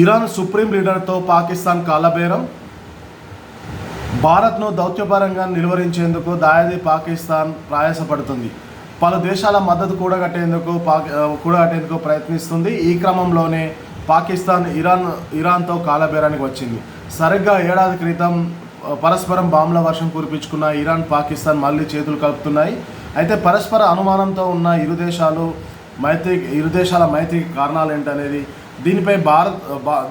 Iran supreme లీడర్తో పాకిస్తాన్ కాలబేరం. భారత్ను దౌత్యపరంగా నిలువరించేందుకు దాయాది పాకిస్తాన్ ప్రయాసపడుతుంది. పలు దేశాల మద్దతు కూడగట్టేందుకు పాకి కూడగట్టేందుకు ప్రయత్నిస్తుంది. ఈ క్రమంలోనే పాకిస్తాన్ ఇరాన్ ఇరాన్తో కాలబేరానికి వచ్చింది. సరిగ్గా ఏడాది క్రితం పరస్పరం బాంబుల వర్షం కురిపించుకున్న ఇరాన్ పాకిస్తాన్ మళ్ళీ చేతులు కలుపుతున్నాయి. అయితే పరస్పర అనుమానంతో ఉన్న ఇరు దేశాలు మైత్రి ఇరు దేశాల మైత్రి కారణాలు ఏంటనేది దీనిపై భారత్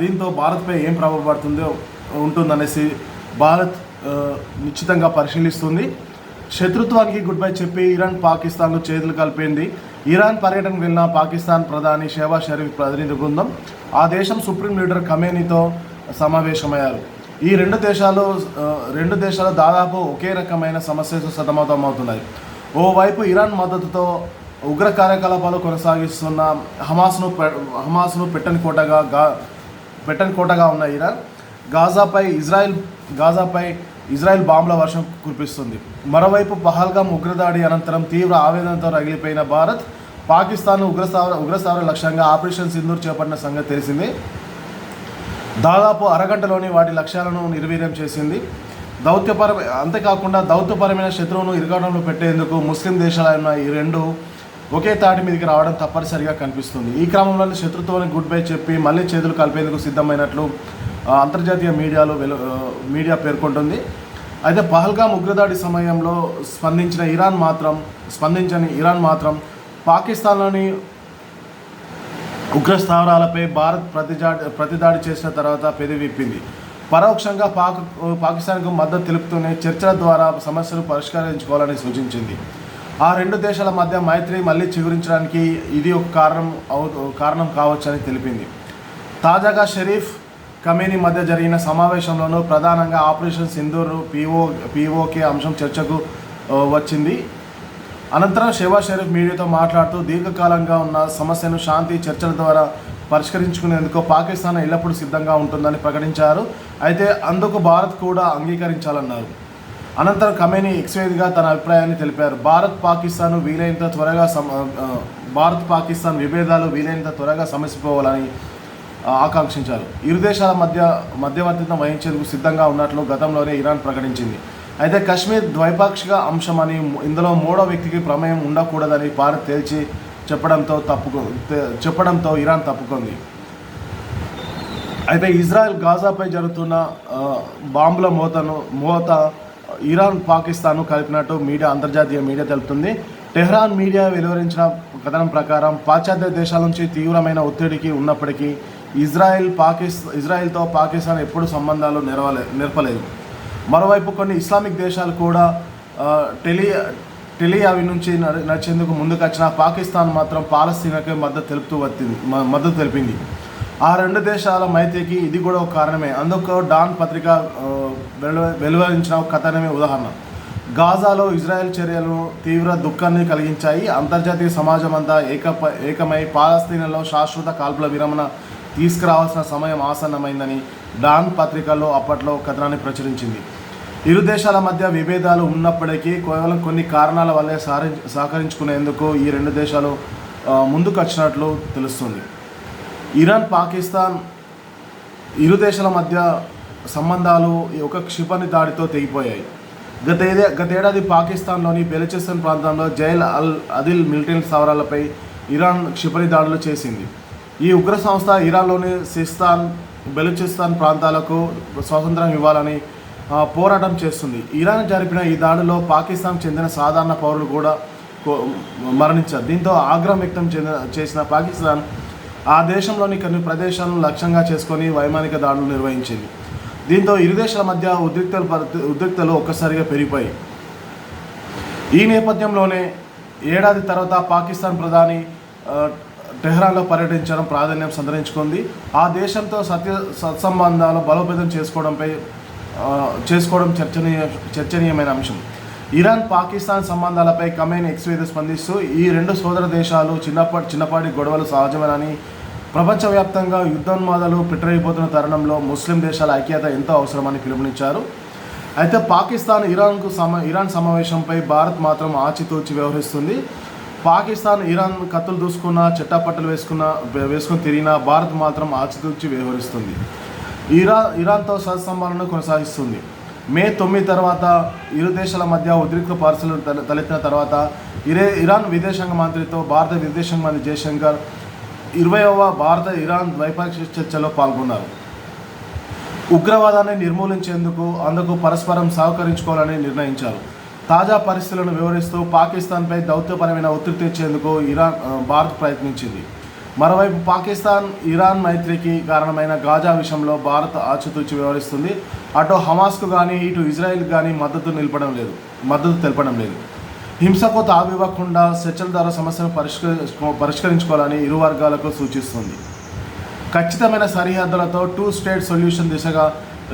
దీంతో భారత్పై ఏం ప్రభావం పడుతుందో ఉంటుందనేసి భారత్ నిశ్చితంగా పరిశీలిస్తుంది. శత్రుత్వానికి గుడ్ బై చెప్పి ఇరాన్ పాకిస్తాన్లో చేతులు కలిపింది. ఇరాన్ పర్యటనకు వెళ్ళిన పాకిస్తాన్ ప్రధాని షెహబాజ్ షరీఫ్ ప్రతినిధి బృందం ఆ దేశం సుప్రీం లీడర్ ఖమేనీతో సమావేశమయ్యారు. ఈ రెండు దేశాలు రెండు దేశాలు దాదాపు ఒకే రకమైన సమస్యతో సతమతమవుతున్నాయి. ఓవైపు ఇరాన్ మద్దతుతో ఉగ్ర కార్యకలాపాలు కొనసాగిస్తున్న హమాస్ను పె- హమాస్ను పెట్టని కోటగా గా పెట్టని కోటగా ఉన్న ఇరాన్ గాజాపై ఇజ్రాయెల్ గాజాపై ఇజ్రాయెల్ బాంబుల వర్షం కురిపిస్తుంది. మరోవైపు పహల్గామ్ ఉగ్రదాడి అనంతరం తీవ్ర ఆవేదనతో రగిలిపోయిన భారత్ పాకిస్తాన్ ఉగ్రస్థావర ఉగ్రస్థావర లక్ష్యంగా ఆపరేషన్ సింధూర్ చేపట్టిన సంగతి తెలిసింది. దాదాపు అరగంటలోని వాటి లక్ష్యాలను నిర్వీర్యం చేసింది. దౌత్యపరమైన అంతేకాకుండా దౌత్యపరమైన శత్రువును ఇరగడంలో పెట్టేందుకు ముస్లిం దేశాలైన ఈ రెండు ఒకే తాటి మీదకి రావడం తప్పనిసరిగా కనిపిస్తుంది. ఈ క్రమంలోనే శత్రుత్వాన్ని గుడ్ బై చెప్పి మళ్ళీ చేతులు కలిపేందుకు సిద్ధమైనట్లు అంతర్జాతీయ మీడియాలో వెలు మీడియా పేర్కొంటుంది. అయితే పహల్గామ్ ఉగ్రదాడి సమయంలో స్పందించిన ఇరాన్ మాత్రం స్పందించని ఇరాన్ మాత్రం పాకిస్తాన్లోని ఉగ్ర స్థావరాలపై భారత్ ప్రతిజా ప్రతిదాడి చేసిన తర్వాత పెదవిప్పింది పరోక్షంగా పాక్ పాకిస్తాన్కు మద్దతు తెలుపుతూనే చర్చల ద్వారా సమస్యలు పరిష్కరించుకోవాలని సూచించింది. ఆ రెండు దేశాల మధ్య మైత్రి మళ్ళీ చిగురించడానికి ఇది ఒక కారణం అవు కారణం కావచ్చని తెలిపింది. తాజాగా షరీఫ్ కమేనీ మధ్య జరిగిన సమావేశంలోనూ ప్రధానంగా ఆపరేషన్ సింధూర్ పీఓ పీఓకే అంశం చర్చకు వచ్చింది. అనంతరం శివా షరీఫ్ మీడియాతో మాట్లాడుతూ దీర్ఘకాలంగా ఉన్న సమస్యను శాంతి చర్చల ద్వారా పరిష్కరించుకునేందుకు పాకిస్తాన్ ఎల్లప్పుడూ సిద్ధంగా ఉంటుందని ప్రకటించారు. అయితే అందుకు భారత్ కూడా అంగీకరించాలన్నారు. అనంతరం కమేని ఎక్స్వేదిగా తన అభిప్రాయాన్ని తెలిపారు. భారత్ పాకిస్తాన్ వీలైనంత త్వరగా భారత్ పాకిస్తాన్ విభేదాలు వీలైనంత త్వరగా సమసిపోవాలని ఆకాంక్షించారు. ఇరు దేశాల మధ్య మధ్యవర్తిత్వం వహించేందుకు సిద్ధంగా ఉన్నట్లు గతంలోనే ఇరాన్ ప్రకటించింది. అయితే కశ్మీర్ ద్వైపాక్షిక అంశమని ఇందులో మూడో వ్యక్తికి ప్రమేయం ఉండకూడదని భారత్ తేల్చి చెప్పడంతో తప్పుకు చెప్పడంతో ఇరాన్ తప్పుకుంది. అయితే ఇజ్రాయెల్ గాజాపై జరుగుతున్న బాంబుల మోతను మోత ఇరాన్ పాకిస్తాన్ కలిపినట్టు మీడియా అంతర్జాతీయ మీడియా తెలుపుతుంది. టెహ్రాన్ మీడియా వెలువరించిన కథనం ప్రకారం పాశ్చాత్య దేశాల నుంచి తీవ్రమైన ఒత్తిడికి ఉన్నప్పటికీ ఇజ్రాయెల్ పాకిస్తాన్ ఇజ్రాయెల్తో పాకిస్తాన్ ఎప్పుడు సంబంధాలు నెరవలే నెరపలేదు. మరోవైపు కొన్ని ఇస్లామిక్ దేశాలు కూడా టెలి టెలి టెలియావి నుంచి నడిచేందుకు ముందుకొచ్చిన పాకిస్తాన్ మాత్రం పాలస్తీనాకే మద్దతు తెలుపుతూ వచ్చింది మ- మద్దతు తెలిపింది. ఆ రెండు దేశాల మైత్రికి ఇది కూడా ఒక కారణమే. అందుకు డాన్ పత్రిక వెలువరించిన ఒక కథనమే ఉదాహరణ. గాజాలో ఇజ్రాయెల్ చర్యలు తీవ్ర దుఃఖాన్ని కలిగించాయి. అంతర్జాతీయ సమాజం అంతా ఏక ఏకమై పాలస్తీనాలో శాశ్వత కాల్పుల విరమణ తీసుకురావాల్సిన సమయం ఆసన్నమైందని డాన్ పత్రికలో అప్పట్లో కథనాన్ని ప్రచురించింది. ఇరు దేశాల మధ్య విభేదాలు ఉన్నప్పటికీ కేవలం కొన్ని కారణాల వల్లే సారి సహకరించుకునేందుకు ఈ రెండు దేశాలు ముందుకు వచ్చినట్లు తెలుస్తుంది. ఇరాన్ పాకిస్తాన్ ఇరు దేశాల మధ్య సంబంధాలు ఒక క్షిపణి దాడితో తెగిపోయాయి. గతేదే గతేడాది పాకిస్తాన్లోని బెలచిస్తాన్ ప్రాంతంలో జైల్ అల్ అదిల్ మిలిటరీ స్థావరాలపై ఇరాన్ క్షిపణి దాడులు చేసింది. ఈ ఉగ్ర సంస్థ ఇరాన్లోని సిస్తాన్ బెలూచిస్తాన్ ప్రాంతాలకు స్వాతంత్రం ఇవ్వాలని పోరాటం చేస్తుంది. ఇరాన్ జరిపిన ఈ దాడిలో పాకిస్తాన్ చెందిన సాధారణ పౌరులు కూడా మరణించారు. దీంతో ఆగ్రహం వ్యక్తం చెందిన చేసిన పాకిస్తాన్ ఆ దేశంలోని కొన్ని ప్రదేశాలను లక్ష్యంగా చేసుకొని వైమానిక దాడులు నిర్వహించింది. దీంతో ఇరు దేశాల మధ్య ఉద్రిక్తలు ఉద్రిక్తలు ఒక్కసారిగా పెరిగిపోయాయి. ఈ నేపథ్యంలోనే ఏడాది తర్వాత పాకిస్తాన్ ప్రధాని టెహ్రాన్లో పర్యటించడం ప్రాధాన్యం సంతరించుకుంది. ఆ దేశంతో సత్య సత్సంబంధాలు బలోపేతం చేసుకోవడంపై చేసుకోవడం చర్చనీయ చర్చనీయమైన అంశం. ఇరాన్ పాకిస్తాన్ సంబంధాలపై కమేన్ ఎక్స్వేది స్పందిస్తూ ఈ రెండు సోదర దేశాలు చిన్నపాటి చిన్నపాటి గొడవలు సహజమేనని ప్రపంచవ్యాప్తంగా యుద్ధోన్మాదాలు పిట్టరైపోతున్న తరుణంలో ముస్లిం దేశాల ఐక్యత ఎంతో అవసరమని పిలుపునిచ్చారు. అయితే పాకిస్తాన్ ఇరాన్కు సమ ఇరాన్ సమావేశంపై భారత్ మాత్రం ఆచితూచి వ్యవహరిస్తుంది. పాకిస్తాన్ ఇరాన్ కత్తులు దూసుకున్న చెట్టాపట్టలు వేసుకున్న వేసుకుని తిరిగిన భారత్ మాత్రం ఆచితూచి వ్యవహరిస్తుంది. ఇరా ఇరాన్తో సత్సంబంధాలను కొనసాగిస్తుంది. మే తొమ్మిది తర్వాత ఇరు దేశాల మధ్య ఉద్రిక్త పార్సలు తలెత్తిన తర్వాత ఇరే ఇరాన్ విదేశాంగ మంత్రితో భారత విదేశాంగ మంత్రి జయశంకర్ ఇరవైవ భారత ఇరాన్ ద్వైపాక్షిక చర్చలో పాల్గొన్నారు. ఉగ్రవాదాన్ని నిర్మూలించేందుకు అందుకు పరస్పరం సహకరించుకోవాలని నిర్ణయించారు. తాజా పరిస్థితులను వివరిస్తూ పాకిస్తాన్పై దౌత్యపరమైన ఒత్తిడి తెచ్చేందుకు ఇరాన్ భారత్ ప్రయత్నించింది. మరోవైపు పాకిస్తాన్ ఇరాన్ మైత్రికి కారణమైన గాజా విషయంలో భారత్ ఆచితూచి వ్యవహరిస్తుంది అటు హమాస్కు కానీ ఇటు ఇజ్రాయెల్ కానీ మద్దతు నిలపడం లేదు మద్దతు తెలపడం లేదు. హింసకు తావివ్వకుండా చర్చల ద్వారా సమస్యను పరిష్కరి పరిష్కరించుకోవాలని ఇరు వర్గాలకు సూచిస్తుంది. ఖచ్చితమైన సరిహద్దులతో టూ స్టేట్ సొల్యూషన్ దిశగా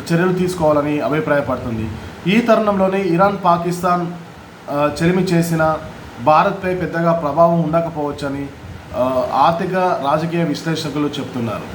చర్యలు తీసుకోవాలని అభిప్రాయపడుతుంది. ఈ తరుణంలోనే ఇరాన్ పాకిస్తాన్ చెలిమి చేసిన భారత్పై పెద్దగా ప్రభావం ఉండకపోవచ్చని ఆర్థిక రాజకీయ విశ్లేషకులు చెప్తున్నారు.